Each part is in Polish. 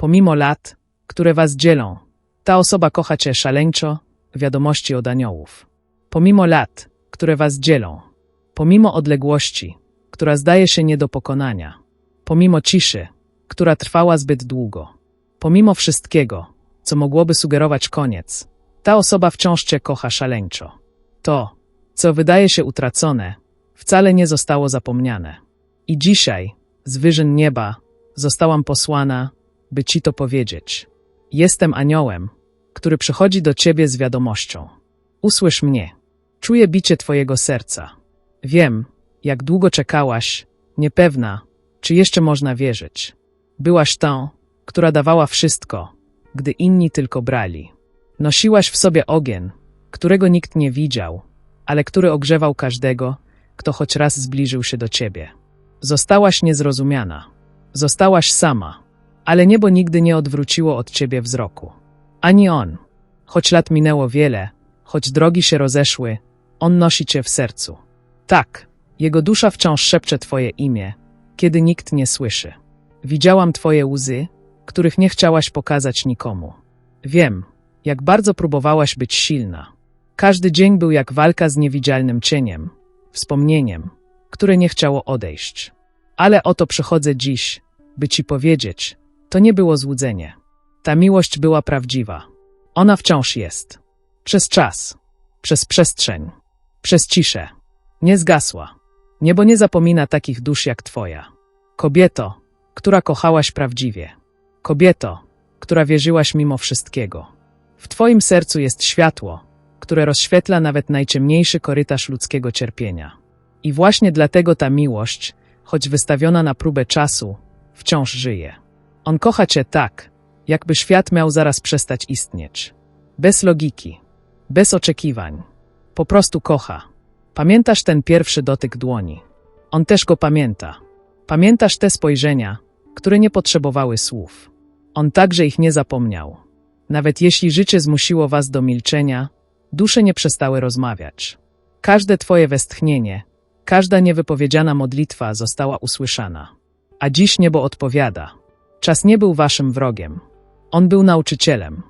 Pomimo lat, które was dzielą, ta osoba kocha cię szaleńczo, wiadomości od aniołów. Pomimo lat, które was dzielą, pomimo odległości, która zdaje się nie do pokonania, pomimo ciszy, która trwała zbyt długo, pomimo wszystkiego, co mogłoby sugerować koniec, ta osoba wciąż cię kocha szaleńczo. To, co wydaje się utracone, wcale nie zostało zapomniane. I dzisiaj, z wyżyn nieba, zostałam posłana, by ci to powiedzieć. Jestem aniołem, który przychodzi do ciebie z wiadomością. Usłysz mnie. Czuję bicie twojego serca. Wiem, jak długo czekałaś, niepewna, czy jeszcze można wierzyć. Byłaś tą, która dawała wszystko, gdy inni tylko brali. Nosiłaś w sobie ogień, którego nikt nie widział, ale który ogrzewał każdego, kto choć raz zbliżył się do ciebie. Zostałaś niezrozumiana. Zostałaś sama, ale niebo nigdy nie odwróciło od ciebie wzroku. Ani on. Choć lat minęło wiele, choć drogi się rozeszły, on nosi cię w sercu. Tak, jego dusza wciąż szepcze twoje imię, kiedy nikt nie słyszy. Widziałam twoje łzy, których nie chciałaś pokazać nikomu. Wiem, jak bardzo próbowałaś być silna. Każdy dzień był jak walka z niewidzialnym cieniem, wspomnieniem, które nie chciało odejść. Ale oto przychodzę dziś, by ci powiedzieć, to nie było złudzenie. Ta miłość była prawdziwa. Ona wciąż jest. Przez czas, przez przestrzeń, przez ciszę. Nie zgasła. Niebo nie zapomina takich dusz jak twoja. Kobieto, która kochałaś prawdziwie. Kobieto, która wierzyłaś mimo wszystkiego. W twoim sercu jest światło, które rozświetla nawet najciemniejszy korytarz ludzkiego cierpienia. I właśnie dlatego ta miłość, choć wystawiona na próbę czasu, wciąż żyje. On kocha cię tak, jakby świat miał zaraz przestać istnieć. Bez logiki, bez oczekiwań. Po prostu kocha. Pamiętasz ten pierwszy dotyk dłoni. On też go pamięta. Pamiętasz te spojrzenia, które nie potrzebowały słów. On także ich nie zapomniał. Nawet jeśli życie zmusiło was do milczenia, dusze nie przestały rozmawiać. Każde twoje westchnienie, każda niewypowiedziana modlitwa została usłyszana. A dziś niebo odpowiada. Czas nie był waszym wrogiem. On był nauczycielem.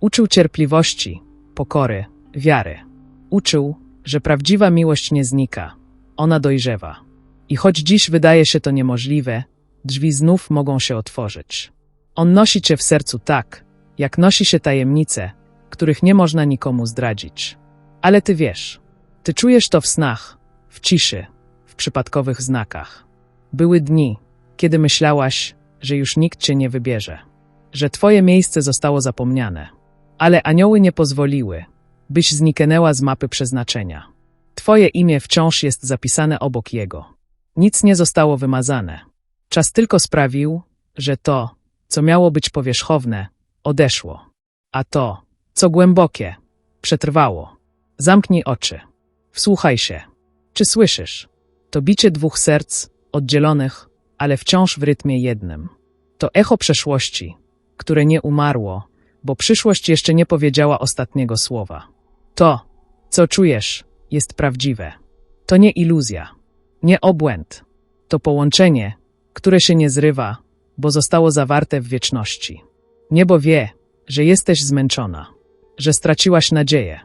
Uczył cierpliwości, pokory, wiary. Uczył, że prawdziwa miłość nie znika, ona dojrzewa. I choć dziś wydaje się to niemożliwe, drzwi znów mogą się otworzyć. On nosi cię w sercu tak, jak nosi się tajemnice, których nie można nikomu zdradzić. Ale ty wiesz, ty czujesz to w snach, w ciszy, w przypadkowych znakach. Były dni, kiedy myślałaś, że już nikt cię nie wybierze, że twoje miejsce zostało zapomniane. Ale anioły nie pozwoliły, byś zniknęła z mapy przeznaczenia. Twoje imię wciąż jest zapisane obok jego. Nic nie zostało wymazane. Czas tylko sprawił, że to, co miało być powierzchowne, odeszło. A to, co głębokie, przetrwało. Zamknij oczy. Wsłuchaj się. Czy słyszysz? To bicie dwóch serc, oddzielonych, ale wciąż w rytmie jednym. To echo przeszłości, które nie umarło, bo przyszłość jeszcze nie powiedziała ostatniego słowa. To, co czujesz, jest prawdziwe. To nie iluzja, nie obłęd. To połączenie, które się nie zrywa, bo zostało zawarte w wieczności. Niebo wie, że jesteś zmęczona, że straciłaś nadzieję,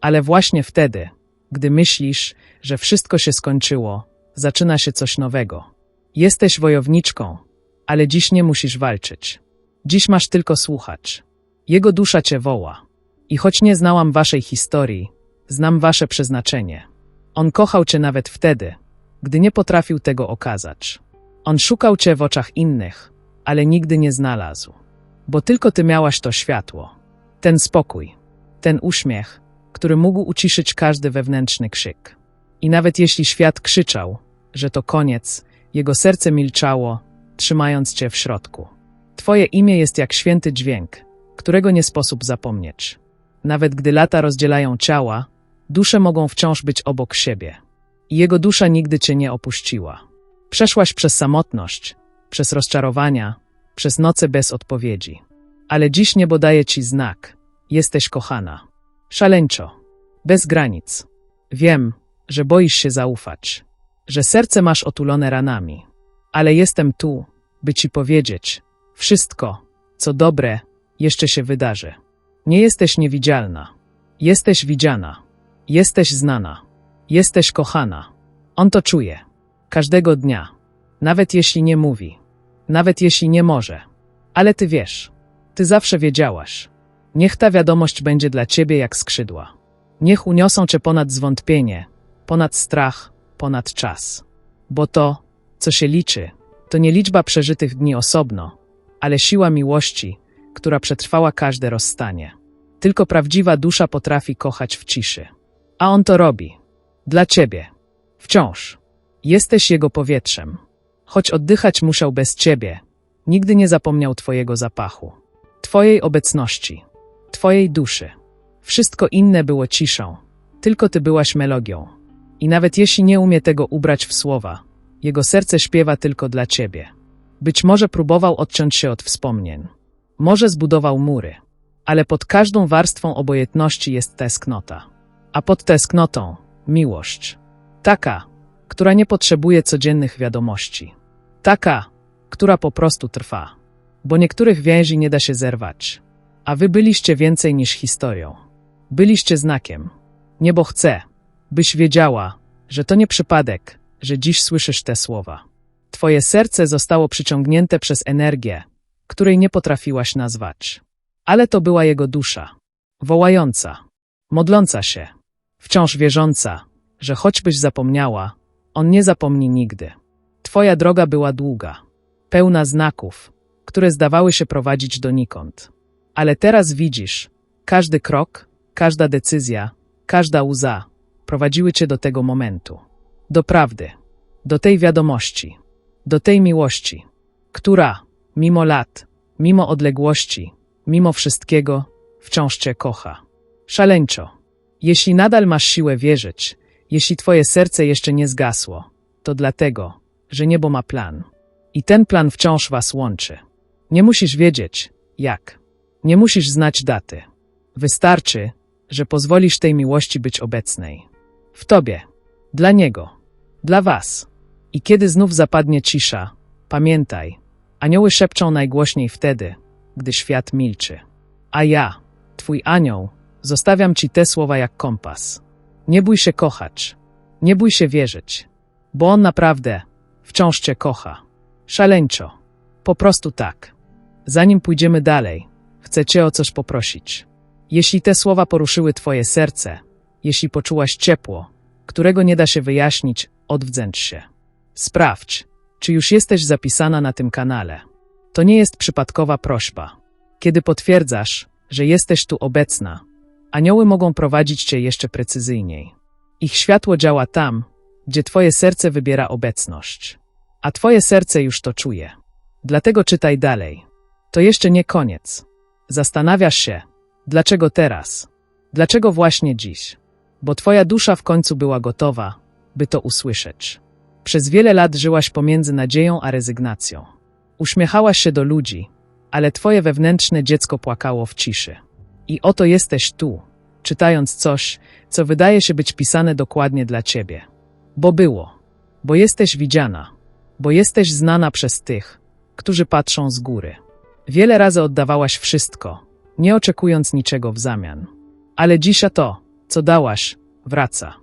ale właśnie wtedy, gdy myślisz, że wszystko się skończyło, zaczyna się coś nowego. Jesteś wojowniczką, ale dziś nie musisz walczyć. Dziś masz tylko słuchać. Jego dusza cię woła. I choć nie znałam waszej historii, znam wasze przeznaczenie. On kochał cię nawet wtedy, gdy nie potrafił tego okazać. On szukał cię w oczach innych, ale nigdy nie znalazł. Bo tylko ty miałaś to światło, ten spokój, ten uśmiech, który mógł uciszyć każdy wewnętrzny krzyk. I nawet jeśli świat krzyczał, że to koniec, jego serce milczało, trzymając cię w środku. Twoje imię jest jak święty dźwięk, którego nie sposób zapomnieć. Nawet gdy lata rozdzielają ciała, dusze mogą wciąż być obok siebie. I jego dusza nigdy cię nie opuściła. Przeszłaś przez samotność, przez rozczarowania, przez noce bez odpowiedzi. Ale dziś niebo daje ci znak. Jesteś kochana. Szaleńczo. Bez granic. Wiem, że boisz się zaufać, że serce masz otulone ranami. Ale jestem tu, by ci powiedzieć, wszystko, co dobre, jeszcze się wydarzy. Nie jesteś niewidzialna. Jesteś widziana. Jesteś znana. Jesteś kochana. On to czuje. Każdego dnia. Nawet jeśli nie mówi. Nawet jeśli nie może. Ale ty wiesz. Ty zawsze wiedziałaś. Niech ta wiadomość będzie dla ciebie jak skrzydła. Niech uniosą cię ponad zwątpienie, ponad strach, ponad czas. Bo to, co się liczy, to nie liczba przeżytych dni osobno, ale siła miłości, która przetrwała każde rozstanie. Tylko prawdziwa dusza potrafi kochać w ciszy. A on to robi. Dla ciebie. Wciąż. Jesteś jego powietrzem. Choć oddychać musiał bez ciebie, nigdy nie zapomniał twojego zapachu, twojej obecności, twojej duszy. Wszystko inne było ciszą, tylko ty byłaś melodią. I nawet jeśli nie umie tego ubrać w słowa, jego serce śpiewa tylko dla ciebie. Być może próbował odciąć się od wspomnień. Może zbudował mury. Ale pod każdą warstwą obojętności jest tęsknota. A pod tęsknotą miłość. Taka, która nie potrzebuje codziennych wiadomości. Taka, która po prostu trwa. Bo niektórych więzi nie da się zerwać. A wy byliście więcej niż historią. Byliście znakiem. Niebo chce, byś wiedziała, że to nie przypadek, że dziś słyszysz te słowa. Twoje serce zostało przyciągnięte przez energię, której nie potrafiłaś nazwać. Ale to była jego dusza, wołająca, modląca się, wciąż wierząca, że choćbyś zapomniała, on nie zapomni nigdy. Twoja droga była długa, pełna znaków, które zdawały się prowadzić donikąd. Ale teraz widzisz, każdy krok, każda decyzja, każda łza prowadziły cię do tego momentu, do prawdy, do tej wiadomości, do tej miłości, która, mimo lat, mimo odległości, mimo wszystkiego, wciąż cię kocha. Szaleńczo. Jeśli nadal masz siłę wierzyć, jeśli twoje serce jeszcze nie zgasło, to dlatego, że niebo ma plan. I ten plan wciąż was łączy. Nie musisz wiedzieć, jak. Nie musisz znać daty. Wystarczy, że pozwolisz tej miłości być obecnej. W tobie. Dla niego. Dla was. I kiedy znów zapadnie cisza, pamiętaj, anioły szepczą najgłośniej wtedy, gdy świat milczy. A ja, twój anioł, zostawiam ci te słowa jak kompas. Nie bój się kochać. Nie bój się wierzyć. Bo on naprawdę wciąż cię kocha. Szaleńczo. Po prostu tak. Zanim pójdziemy dalej, chcę cię o coś poprosić. Jeśli te słowa poruszyły twoje serce, jeśli poczułaś ciepło, którego nie da się wyjaśnić, odwdzięcz się. Sprawdź, czy już jesteś zapisana na tym kanale. To nie jest przypadkowa prośba. Kiedy potwierdzasz, że jesteś tu obecna, anioły mogą prowadzić cię jeszcze precyzyjniej. Ich światło działa tam, gdzie twoje serce wybiera obecność. A twoje serce już to czuje. Dlatego czytaj dalej. To jeszcze nie koniec. Zastanawiasz się, dlaczego teraz? Dlaczego właśnie dziś? Bo twoja dusza w końcu była gotowa, by to usłyszeć. Przez wiele lat żyłaś pomiędzy nadzieją a rezygnacją. Uśmiechałaś się do ludzi, ale twoje wewnętrzne dziecko płakało w ciszy. I oto jesteś tu, czytając coś, co wydaje się być pisane dokładnie dla ciebie. Bo było, bo jesteś widziana, bo jesteś znana przez tych, którzy patrzą z góry. Wiele razy oddawałaś wszystko, nie oczekując niczego w zamian. Ale dzisiaj to, co dałaś, wraca.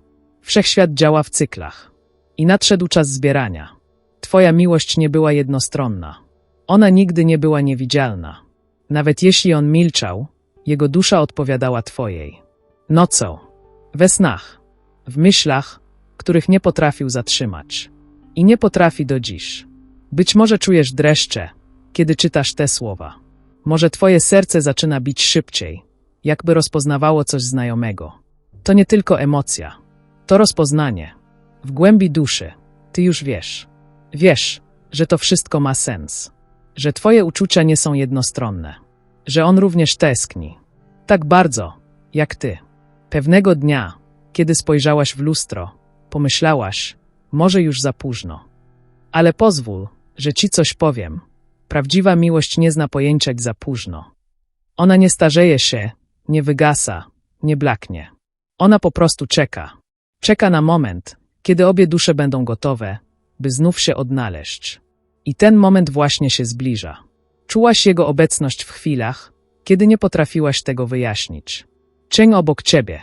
Wszechświat działa w cyklach. I nadszedł czas zbierania. Twoja miłość nie była jednostronna. Ona nigdy nie była niewidzialna. Nawet jeśli on milczał, jego dusza odpowiadała Twojej. Nocą, we snach, w myślach, których nie potrafił zatrzymać. I nie potrafi do dziś. Być może czujesz dreszcze, kiedy czytasz te słowa. Może Twoje serce zaczyna bić szybciej, jakby rozpoznawało coś znajomego. To nie tylko emocja, to rozpoznanie. W głębi duszy, Ty już wiesz. Wiesz, że to wszystko ma sens że twoje uczucia nie są jednostronne, że on również tęskni. Tak bardzo, jak ty. Pewnego dnia, kiedy spojrzałaś w lustro, pomyślałaś, może już za późno. Ale pozwól, że ci coś powiem. Prawdziwa miłość nie zna pojęcia za późno. Ona nie starzeje się, nie wygasa, nie blaknie. Ona po prostu czeka. Czeka na moment, kiedy obie dusze będą gotowe, by znów się odnaleźć. I ten moment właśnie się zbliża. Czułaś jego obecność w chwilach, kiedy nie potrafiłaś tego wyjaśnić. Cień obok ciebie.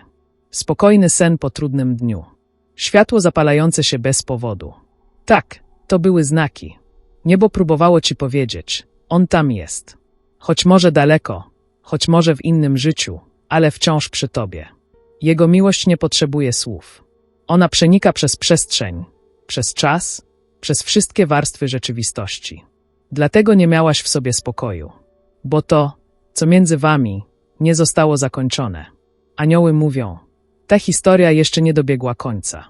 Spokojny sen po trudnym dniu. Światło zapalające się bez powodu. Tak, to były znaki. Niebo próbowało ci powiedzieć: On tam jest. Choć może daleko, choć może w innym życiu, ale wciąż przy tobie. Jego miłość nie potrzebuje słów. Ona przenika przez przestrzeń, przez czas, przez wszystkie warstwy rzeczywistości. Dlatego nie miałaś w sobie spokoju, bo to, co między wami, nie zostało zakończone. Anioły mówią: Ta historia jeszcze nie dobiegła końca.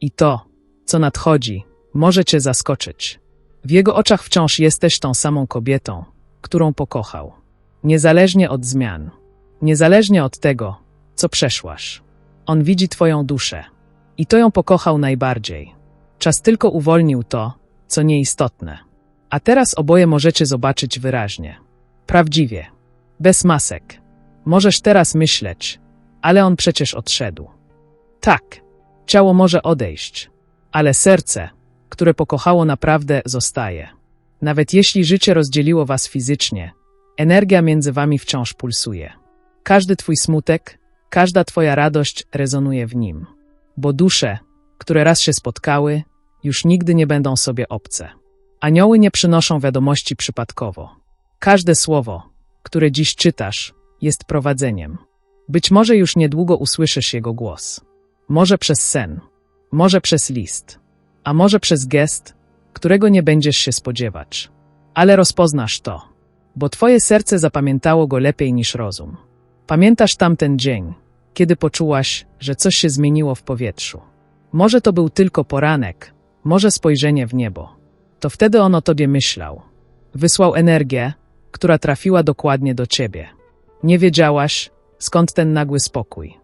I to, co nadchodzi, może cię zaskoczyć. W jego oczach wciąż jesteś tą samą kobietą, którą pokochał. Niezależnie od zmian, niezależnie od tego, co przeszłaś. On widzi twoją duszę. I to ją pokochał najbardziej. Czas tylko uwolnił to, co nieistotne. A teraz oboje możecie zobaczyć wyraźnie. Prawdziwie. Bez masek. Możesz teraz myśleć, ale on przecież odszedł. Tak, ciało może odejść, ale serce, które pokochało naprawdę, zostaje. Nawet jeśli życie rozdzieliło was fizycznie, energia między wami wciąż pulsuje. Każdy twój smutek, każda twoja radość rezonuje w nim, bo dusze, które raz się spotkały, już nigdy nie będą sobie obce. Anioły nie przynoszą wiadomości przypadkowo. Każde słowo, które dziś czytasz, jest prowadzeniem. Być może już niedługo usłyszysz jego głos. Może przez sen, może przez list, a może przez gest, którego nie będziesz się spodziewać. Ale rozpoznasz to, bo twoje serce zapamiętało go lepiej niż rozum. Pamiętasz tamten dzień, kiedy poczułaś, że coś się zmieniło w powietrzu. Może to był tylko poranek, może spojrzenie w niebo. To wtedy on o tobie myślał. Wysłał energię, która trafiła dokładnie do ciebie. Nie wiedziałaś, skąd ten nagły spokój.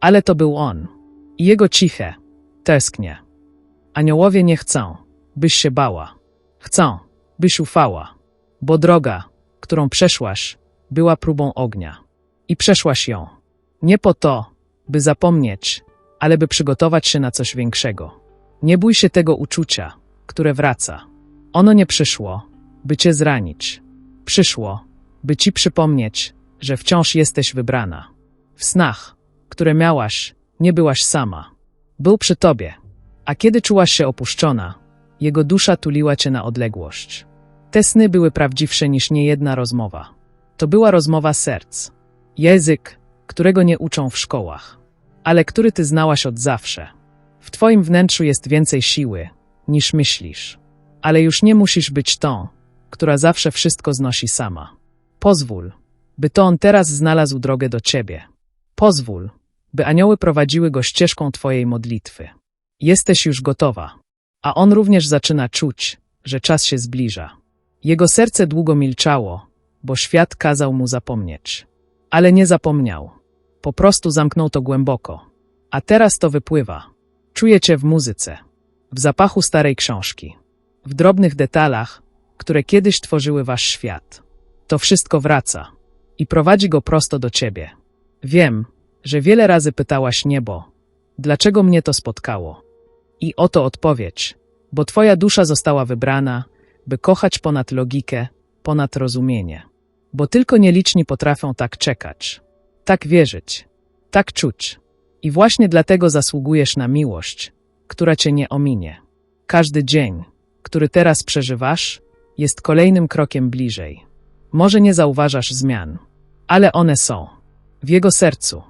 Ale to był on. I jego ciche, tęsknie. Aniołowie nie chcą, byś się bała. Chcą, byś ufała. Bo droga, którą przeszłaś, była próbą ognia. I przeszłaś ją. Nie po to, by zapomnieć, ale by przygotować się na coś większego. Nie bój się tego uczucia, które wraca. Ono nie przyszło, by cię zranić. Przyszło, by ci przypomnieć, że wciąż jesteś wybrana. W snach, które miałaś, nie byłaś sama. Był przy tobie, a kiedy czułaś się opuszczona, jego dusza tuliła cię na odległość. Te sny były prawdziwsze niż niejedna rozmowa. To była rozmowa serc. Język, którego nie uczą w szkołach, ale który ty znałaś od zawsze. W twoim wnętrzu jest więcej siły, niż myślisz. Ale już nie musisz być tą, która zawsze wszystko znosi sama. Pozwól, by to on teraz znalazł drogę do ciebie. Pozwól, by anioły prowadziły go ścieżką twojej modlitwy. Jesteś już gotowa, a on również zaczyna czuć, że czas się zbliża. Jego serce długo milczało, bo świat kazał mu zapomnieć. Ale nie zapomniał. Po prostu zamknął to głęboko. A teraz to wypływa. Czuje cię w muzyce, w zapachu starej książki, w drobnych detalach, które kiedyś tworzyły wasz świat. To wszystko wraca i prowadzi go prosto do ciebie. Wiem, że wiele razy pytałaś niebo, dlaczego mnie to spotkało? I oto odpowiedź, bo twoja dusza została wybrana, by kochać ponad logikę, ponad rozumienie. Bo tylko nieliczni potrafią tak czekać, tak wierzyć, tak czuć. I właśnie dlatego zasługujesz na miłość, która cię nie ominie. Każdy dzień, który teraz przeżywasz, jest kolejnym krokiem bliżej. Może nie zauważasz zmian, ale one są. W jego sercu,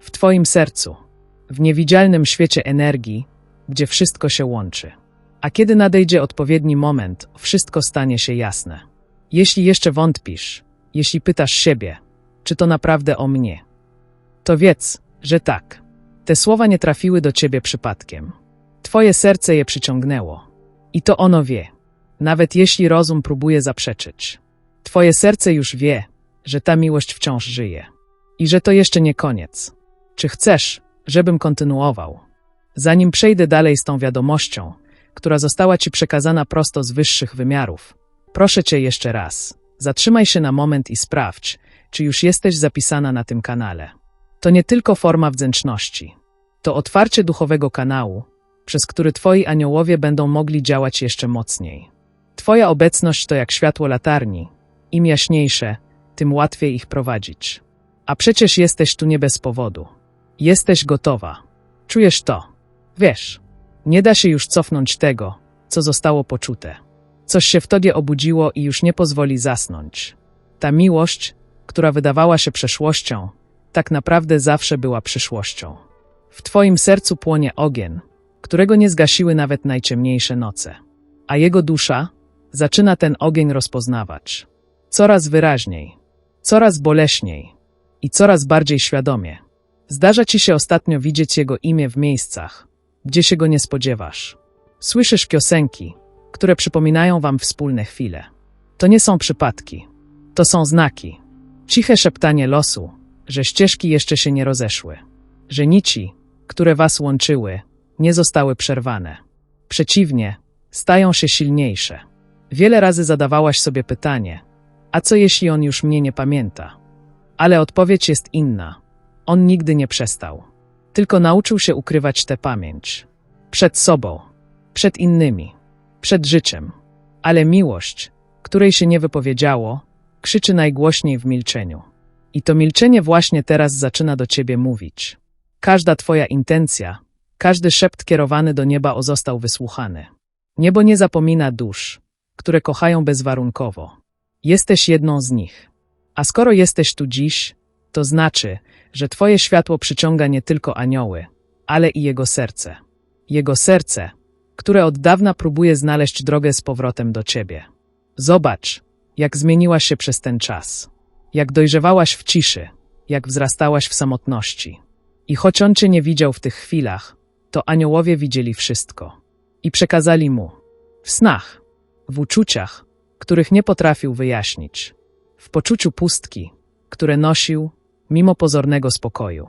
w twoim sercu, w niewidzialnym świecie energii, gdzie wszystko się łączy. A kiedy nadejdzie odpowiedni moment, wszystko stanie się jasne. Jeśli jeszcze wątpisz, jeśli pytasz siebie, czy to naprawdę o mnie, to wiedz, że tak. Te słowa nie trafiły do ciebie przypadkiem. Twoje serce je przyciągnęło. I to ono wie, nawet jeśli rozum próbuje zaprzeczyć. Twoje serce już wie, że ta miłość wciąż żyje. I że to jeszcze nie koniec. Czy chcesz, żebym kontynuował? Zanim przejdę dalej z tą wiadomością, która została ci przekazana prosto z wyższych wymiarów, proszę cię jeszcze raz. Zatrzymaj się na moment i sprawdź, czy już jesteś zapisana na tym kanale. To nie tylko forma wdzięczności. To otwarcie duchowego kanału, przez który twoi aniołowie będą mogli działać jeszcze mocniej. Twoja obecność to jak światło latarni, Im jaśniejsze, tym łatwiej ich prowadzić. A przecież jesteś tu nie bez powodu. Jesteś gotowa. Czujesz to. Wiesz, nie da się już cofnąć tego, co zostało poczute. Coś się w tobie obudziło i już nie pozwoli zasnąć. Ta miłość, która wydawała się przeszłością, tak naprawdę zawsze była przyszłością. W twoim sercu płonie ogień, którego nie zgasiły nawet najciemniejsze noce. A jego dusza zaczyna ten ogień rozpoznawać. Coraz wyraźniej, coraz boleśniej i coraz bardziej świadomie. Zdarza ci się ostatnio widzieć jego imię w miejscach, gdzie się go nie spodziewasz. Słyszysz piosenki, które przypominają wam wspólne chwile. To nie są przypadki, to są znaki. Ciche szeptanie losu, że ścieżki jeszcze się nie rozeszły, że nici, które was łączyły, nie zostały przerwane. Przeciwnie, stają się silniejsze. Wiele razy zadawałaś sobie pytanie: a co jeśli on już mnie nie pamięta? Ale odpowiedź jest inna. On nigdy nie przestał. Tylko nauczył się ukrywać tę pamięć. Przed sobą, przed innymi, przed życiem. Ale miłość, której się nie wypowiedziało, krzyczy najgłośniej w milczeniu. I to milczenie właśnie teraz zaczyna do ciebie mówić. Każda twoja intencja, każdy szept kierowany do nieba został wysłuchany. Niebo nie zapomina dusz, które kochają bezwarunkowo. Jesteś jedną z nich. A skoro jesteś tu dziś, to znaczy, że Twoje światło przyciąga nie tylko anioły, ale i jego serce. Jego serce, które od dawna próbuje znaleźć drogę z powrotem do Ciebie. Zobacz, jak zmieniłaś się przez ten czas. Jak dojrzewałaś w ciszy, jak wzrastałaś w samotności. I choć on Cię nie widział w tych chwilach, to aniołowie widzieli wszystko. I przekazali mu. W snach, w uczuciach, których nie potrafił wyjaśnić. W poczuciu pustki, które nosił, mimo pozornego spokoju.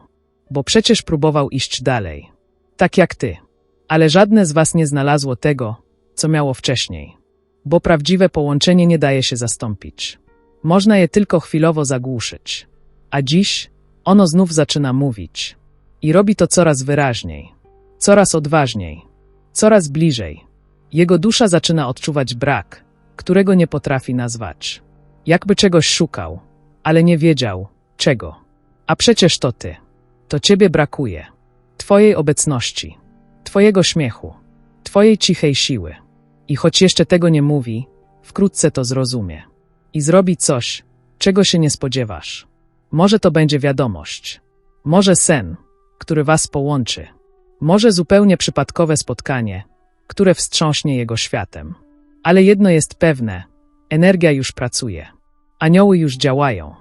Bo przecież próbował iść dalej. Tak jak ty. Ale żadne z was nie znalazło tego, co miało wcześniej. Bo prawdziwe połączenie nie daje się zastąpić. Można je tylko chwilowo zagłuszyć. A dziś ono znów zaczyna mówić. I robi to coraz wyraźniej, coraz odważniej, coraz bliżej. Jego dusza zaczyna odczuwać brak, którego nie potrafi nazwać. Jakby czegoś szukał, ale nie wiedział, czego. A przecież to ty. To ciebie brakuje. Twojej obecności, twojego śmiechu, twojej cichej siły. I choć jeszcze tego nie mówi, wkrótce to zrozumie. I zrobi coś, czego się nie spodziewasz. Może to będzie wiadomość. Może sen, który was połączy. Może zupełnie przypadkowe spotkanie, które wstrząśnie jego światem. Ale jedno jest pewne: energia już pracuje. Anioły już działają.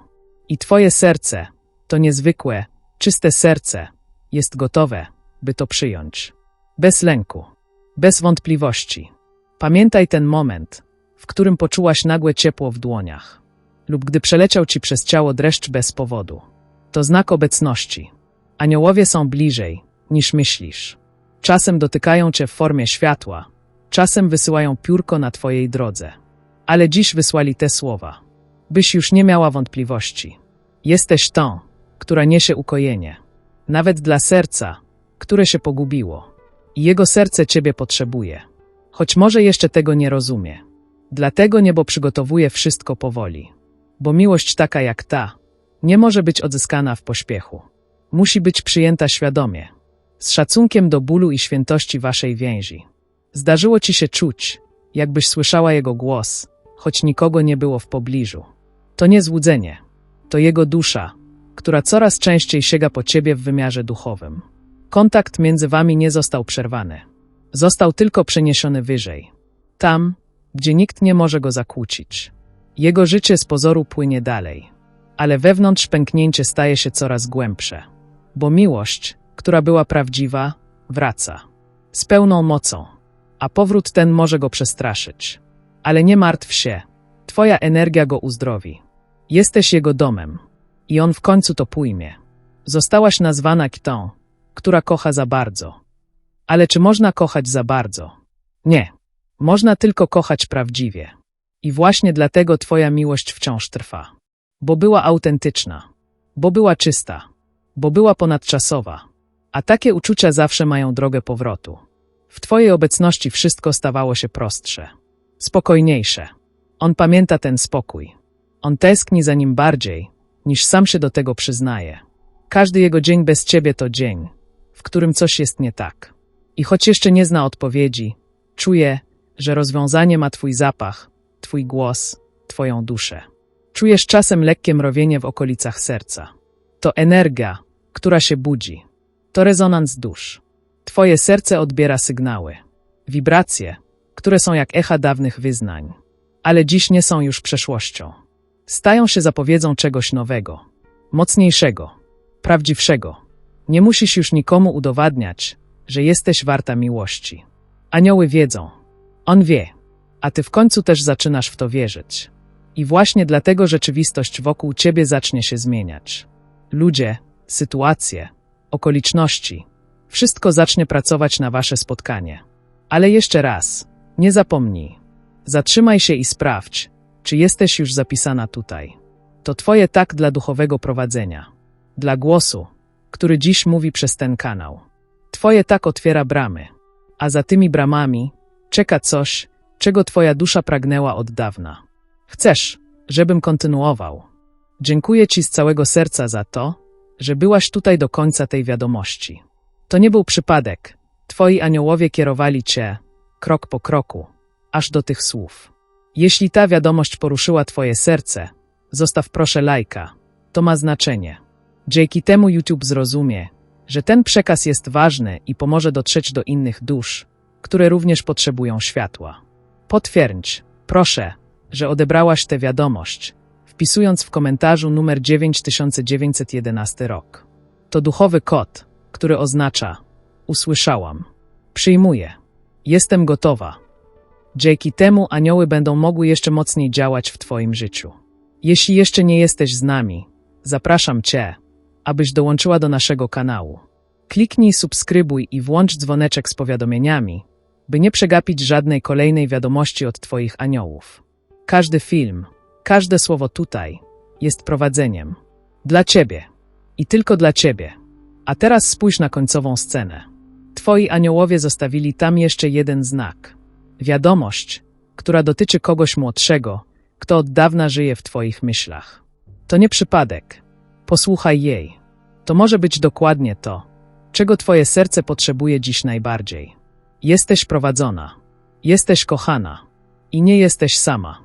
I twoje serce, to niezwykłe, czyste serce, jest gotowe, by to przyjąć. Bez lęku, bez wątpliwości. Pamiętaj ten moment, w którym poczułaś nagłe ciepło w dłoniach, lub gdy przeleciał ci przez ciało dreszcz bez powodu. To znak obecności. Aniołowie są bliżej, niż myślisz. Czasem dotykają cię w formie światła, czasem wysyłają piórko na twojej drodze. Ale dziś wysłali te słowa, byś już nie miała wątpliwości. Jesteś tą, która niesie ukojenie, nawet dla serca, które się pogubiło. I jego serce ciebie potrzebuje, choć może jeszcze tego nie rozumie. Dlatego niebo przygotowuje wszystko powoli, bo miłość taka jak ta nie może być odzyskana w pośpiechu. Musi być przyjęta świadomie, z szacunkiem do bólu i świętości waszej więzi. Zdarzyło ci się czuć, jakbyś słyszała jego głos, choć nikogo nie było w pobliżu. To nie złudzenie, to jego dusza, która coraz częściej sięga po ciebie w wymiarze duchowym. Kontakt między wami nie został przerwany. Został tylko przeniesiony wyżej. Tam, gdzie nikt nie może go zakłócić. Jego życie z pozoru płynie dalej, ale wewnątrz pęknięcie staje się coraz głębsze, bo miłość, która była prawdziwa, wraca z pełną mocą, a powrót ten może go przestraszyć. Ale nie martw się, twoja energia go uzdrowi. Jesteś jego domem i on w końcu to pójmie. Zostałaś nazwana ktą, która kocha za bardzo. Ale czy można kochać za bardzo? Nie. Można tylko kochać prawdziwie. I właśnie dlatego Twoja miłość wciąż trwa. Bo była autentyczna, bo była czysta, bo była ponadczasowa. A takie uczucia zawsze mają drogę powrotu. W Twojej obecności wszystko stawało się prostsze, spokojniejsze. On pamięta ten spokój. On tęskni za nim bardziej, niż sam się do tego przyznaje. Każdy jego dzień bez ciebie to dzień, w którym coś jest nie tak. I choć jeszcze nie zna odpowiedzi, czuje, że rozwiązanie ma twój zapach, twój głos, twoją duszę. Czujesz czasem lekkie mrowienie w okolicach serca. To energia, która się budzi. To rezonans dusz. Twoje serce odbiera sygnały, wibracje, które są jak echa dawnych wyznań, ale dziś nie są już przeszłością. Stają się zapowiedzią czegoś nowego, mocniejszego, prawdziwszego. Nie musisz już nikomu udowadniać, że jesteś warta miłości. Anioły wiedzą, on wie, a ty w końcu też zaczynasz w to wierzyć. I właśnie dlatego rzeczywistość wokół ciebie zacznie się zmieniać. Ludzie, sytuacje, okoliczności, wszystko zacznie pracować na wasze spotkanie. Ale jeszcze raz, nie zapomnij. Zatrzymaj się i sprawdź, czy jesteś już zapisana tutaj. To twoje tak dla duchowego prowadzenia, dla głosu, który dziś mówi przez ten kanał. Twoje tak otwiera bramy, a za tymi bramami czeka coś, czego twoja dusza pragnęła od dawna. Chcesz, żebym kontynuował. Dziękuję ci z całego serca za to, że byłaś tutaj do końca tej wiadomości. To nie był przypadek. Twoi aniołowie kierowali cię, krok po kroku, aż do tych słów. Jeśli ta wiadomość poruszyła twoje serce, zostaw proszę lajka. To ma znaczenie. Dzięki temu YouTube zrozumie, że ten przekaz jest ważny i pomoże dotrzeć do innych dusz, które również potrzebują światła. Potwierdź, proszę, że odebrałaś tę wiadomość, wpisując w komentarzu numer 9911 rok. To duchowy kod, który oznacza usłyszałam, przyjmuję, jestem gotowa. Dzięki temu anioły będą mogły jeszcze mocniej działać w Twoim życiu. Jeśli jeszcze nie jesteś z nami, zapraszam Cię, abyś dołączyła do naszego kanału. Kliknij subskrybuj i włącz dzwoneczek z powiadomieniami, by nie przegapić żadnej kolejnej wiadomości od Twoich aniołów. Każdy film, każde słowo tutaj jest prowadzeniem. Dla Ciebie. I tylko dla Ciebie. A teraz spójrz na końcową scenę. Twoi aniołowie zostawili tam jeszcze jeden znak. Wiadomość, która dotyczy kogoś młodszego, kto od dawna żyje w Twoich myślach. To nie przypadek. Posłuchaj jej. To może być dokładnie to, czego Twoje serce potrzebuje dziś najbardziej. Jesteś prowadzona, jesteś kochana i nie jesteś sama.